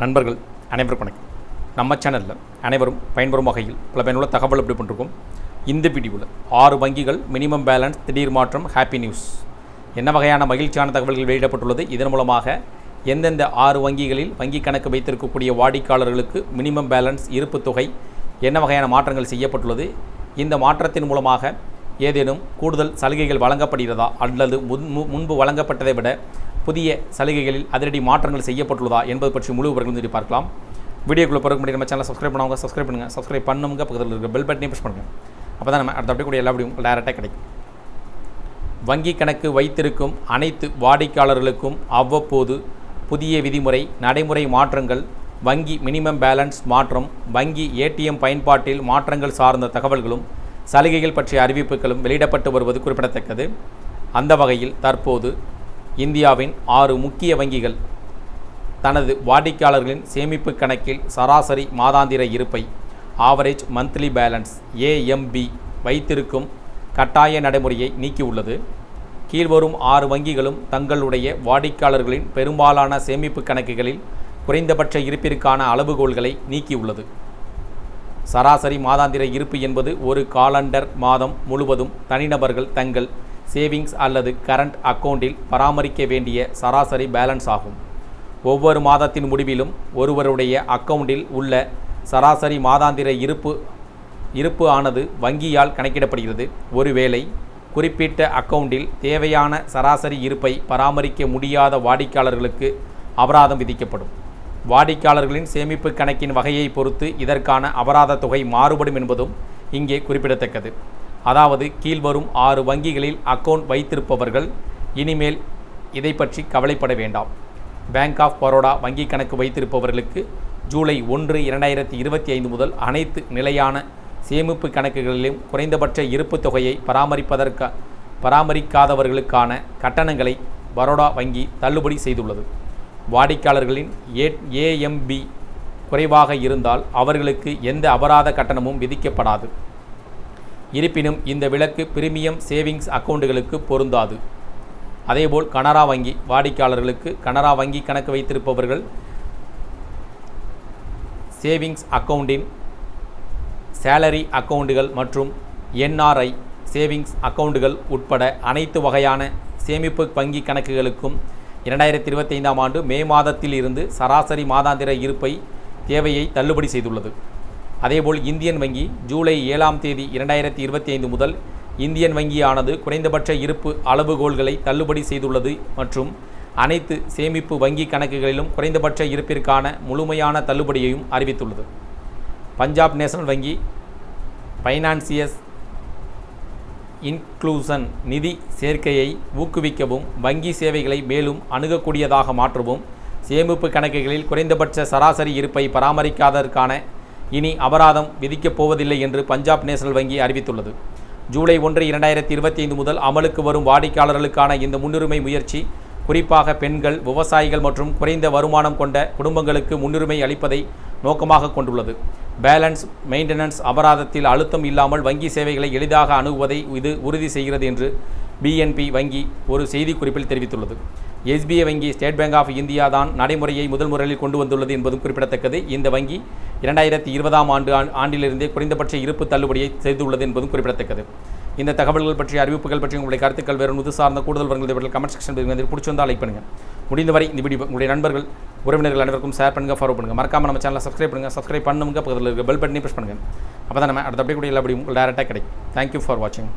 நண்பர்கள் அனைவருக்கும் வணக்கம். நம்ம சேனலில் அனைவரும் பயன்பெறும் வகையில் பல பயனுள்ள தகவல் எப்படி பண்ணிருக்கோம் இந்த வீடியோவில் ஆறு வங்கிகள் மினிமம் பேலன்ஸ் திடீர் மாற்றம் ஹாப்பி நியூஸ் என்ன வகையான மகிழ்ச்சியான தகவல்கள் வெளியிடப்பட்டுள்ளது? இதன் மூலமாக எந்தெந்த ஆறு வங்கிகளில் வங்கி கணக்கு வைத்திருக்கக்கூடிய வாடிக்கையாளர்களுக்கு மினிமம் பேலன்ஸ் இருப்பு தொகை என்ன வகையான மாற்றங்கள் செய்யப்பட்டுள்ளது? இந்த மாற்றத்தின் மூலமாக ஏதேனும் கூடுதல் சலுகைகள் வழங்கப்படுகிறதா? அல்லது முன் மு- முன்பு வழங்கப்பட்டதை விட புதிய சலுகைகளில் அதிரடி மாற்றங்கள் செய்யப்பட்டுள்ளதா என்பது பற்றி முழு விவரங்கள் வந்து பார்க்கலாம். வீடியோக்குள்ளே பிறகு முன்னாடி நம்ம சேனலை சப்ஸ்கிரைப் பண்ணவங்க சப்ஸ்கிரைப் பண்ணுங்கள் சப்ஸ்கிரைப் பண்ணுங்க பக்கத்தில் இருக்க பெல் பட்டனையும் ப்ரெஸ் பண்ணுங்கள் அப்போ தான் நம்ம அடுத்த அப்படி கூட எல்லா வீடியும் டேரெக்டாக கிடைக்கும். வங்கி கணக்கு வைத்திருக்கும் அனைத்து வாடிக்கையாளர்களுக்கும் அவ்வப்போது புதிய விதிமுறை நடைமுறை மாற்றங்கள் வங்கி மினிமம் பேலன்ஸ் மாற்றம் வங்கி ஏடிஎம் பயன்பாட்டில் மாற்றங்கள் சார்ந்த தகவல்களும் சலுகைகள் பற்றிய அறிவிப்புகளும் வெளியிடப்பட்டு வருவது குறிப்பிடத்தக்கது. அந்த வகையில் தற்போது இந்தியாவின் ஆறு முக்கிய வங்கிகள். தனது வாடிக்கையாளர்களின் சேமிப்பு கணக்கில் சராசரி மாதாந்திர இருப்பை ஆவரேஜ் மந்த்லி பேலன்ஸ் ஏஎம்பி வைத்திருக்கும் கட்டாய நடைமுறையை நீக்கியுள்ளது. கீழ்வரும் ஆறு வங்கிகளும் தங்களுடைய வாடிக்கையாளர்களின் பெரும்பாலான சேமிப்பு கணக்குகளில் குறைந்தபட்ச இருப்பிற்கான அளவுகோல்களை நீக்கியுள்ளது. சராசரி மாதாந்திர இருப்பு என்பது ஒரு காலண்டர் மாதம் முழுவதும் தனிநபர்கள் தங்கள் சேவிங்ஸ் அல்லது கரண்ட் அக்கவுண்டில் பராமரிக்க வேண்டிய சராசரி பேலன்ஸ் ஆகும். ஒவ்வொரு மாதத்தின் முடிவிலும் ஒருவருடைய அக்கவுண்டில் உள்ள சராசரி மாதாந்திர இருப்பு இருப்பு ஆனது வங்கியால் கணக்கிடப்படுகிறது. ஒருவேளை குறிப்பிட்ட அக்கவுண்டில் தேவையான சராசரி இருப்பை பராமரிக்க முடியாத வாடிக்கையாளர்களுக்கு அபராதம் விதிக்கப்படும். வாடிக்கையாளர்களின் சேமிப்பு கணக்கின் வகையை பொறுத்து இதற்கான அபராத தொகை மாறுபடும் என்பதும் இங்கே குறிப்பிடத்தக்கது. அதாவது கீழ்வரும் ஆறு வங்கிகளில் அக்கவுண்ட் வைத்திருப்பவர்கள் இனிமேல் இதை பற்றி கவலைப்பட வேண்டாம். பேங்க் ஆஃப் பரோடா வங்கி கணக்கு வைத்திருப்பவர்களுக்கு ஜூலை ஒன்று இரண்டாயிரத்தி இருபத்தி ஐந்து முதல் அனைத்து நிலையான சேமிப்பு கணக்குகளிலும் குறைந்தபட்ச இருப்புத் தொகையை பராமரிப்பதற்கு பராமரிக்காதவர்களுக்கான கட்டணங்களை பரோடா வங்கி தள்ளுபடி செய்துள்ளது. வாடிக்கையாளர்களின் ஏ ஏஎம்பி குறைவாக இருந்தால் அவர்களுக்கு எந்த அபராத கட்டணமும் விதிக்கப்படாது. இருப்பினும் இந்த விலக்கு பிரீமியம் சேவிங்ஸ் அக்கவுண்டுகளுக்கு பொருந்தாது. அதேபோல் கனரா வங்கி வாடிக்கையாளர்களுக்கு கனரா வங்கி கணக்கு வைத்திருப்பவர்கள் சேவிங்ஸ் அக்கவுண்டின் சேலரி அக்கவுண்டுகள் மற்றும் என்ஆர்ஐ சேவிங்ஸ் அக்கவுண்டுகள் உட்பட அனைத்து வகையான சேமிப்பு வங்கி கணக்குகளுக்கும் இரண்டாயிரத்தி இருபத்தைந்தாம் ஆண்டு மே மாதத்தில் இருந்து சராசரி மாதாந்திர இருப்பை தேவையை தள்ளுபடி செய்துள்ளது. அதேபோல் இந்தியன் வங்கி ஜூலை ஏழாம் தேதி இரண்டாயிரத்தி இருபத்தி ஐந்து முதல் இந்தியன் வங்கியானது குறைந்தபட்ச இருப்பு அளவுகோல்களை தள்ளுபடி செய்துள்ளது மற்றும் அனைத்து சேமிப்பு வங்கி கணக்குகளிலும் குறைந்தபட்ச இருப்பிற்கான முழுமையான தள்ளுபடியையும் அறிவித்துள்ளது. பஞ்சாப் நேஷனல் வங்கி ஃபைனான்சியஸ் இன்க்ளூசன் நிதி சேர்க்கையை ஊக்குவிக்கவும் வங்கி சேவைகளை மேலும் அணுகக்கூடியதாக மாற்றவும் சேமிப்பு கணக்குகளில் குறைந்தபட்ச சராசரி இருப்பை பராமரிக்காததற்கான இனி அபராதம் விதிக்கப் போவதில்லை என்று பஞ்சாப் நேஷனல் வங்கி அறிவித்துள்ளது. ஜூலை ஒன்று இரண்டாயிரத்தி இருபத்தி ஐந்து முதல் அமலுக்கு வரும் வாடிக்கையாளர்களுக்கான இந்த முன்னுரிமை முயற்சி குறிப்பாக பெண்கள் விவசாயிகள் மற்றும் குறைந்த வருமானம் கொண்ட குடும்பங்களுக்கு முன்னுரிமை அளிப்பதை நோக்கமாக கொண்டுள்ளது. பேலன்ஸ் மெயின்டெனன்ஸ் அபராதத்தில் அழுத்தம் இல்லாமல் வங்கி சேவைகளை எளிதாக அணுகுவதை இது உறுதி செய்கிறது என்று பிஎன்பி வங்கி ஒரு செய்திக்குறிப்பில் தெரிவித்துள்ளது. எஸ்பிஐ வங்கி ஸ்டேட் பேங்க் ஆஃப் இந்தியா தான் நடைமுறையை முதல் முறையில் கொண்டு வந்துள்ளது என்பதும் குறிப்பிடத்தக்கது. இந்த வங்கி இரண்டாயிரத்தி இருபதாம் ஆண்டு ஆண்டிலிருந்தே குறைந்தபட்ச இருப்பு தள்ளுபடியை செய்துள்ளது என்பதும் குறிப்பிடத்தக்கது. இந்த தகவல்கள் பற்றிய அறிவிப்புகள் பற்றி உங்களுடைய கருத்துக்கள் வேறு முது சார்ந்த கூடுதல் வரங்கள் கமெண்ட் செக்ஷன் பிடிச்சிருந்தால் லைக் பண்ணுங்கள் முடிந்தவரை இந்த வீடியோ உங்களுடைய நண்பர்கள் உறவினர்கள் அனைவருக்கும் ஷேர் பண்ணுங்கள் ஃபாலோ பண்ணுங்கள் மறக்காம நம்ம சேனலை சப்ஸ்கிரைப் பண்ணுங்கள் சப்ஸ்கிரைப் பண்ணுங்க பக்கத்தில் இருக்க பெல் பட்டனை ப்ரெஸ் பண்ணுங்கள் அப்போ தான் நம்ம அடுத்த அப்படியே கூட எல்லா வீடியோ உங்களுக்கு டேரெக்டாக கிடைக்கும். தேங்க்யூ ஃபார் வாட்சிங்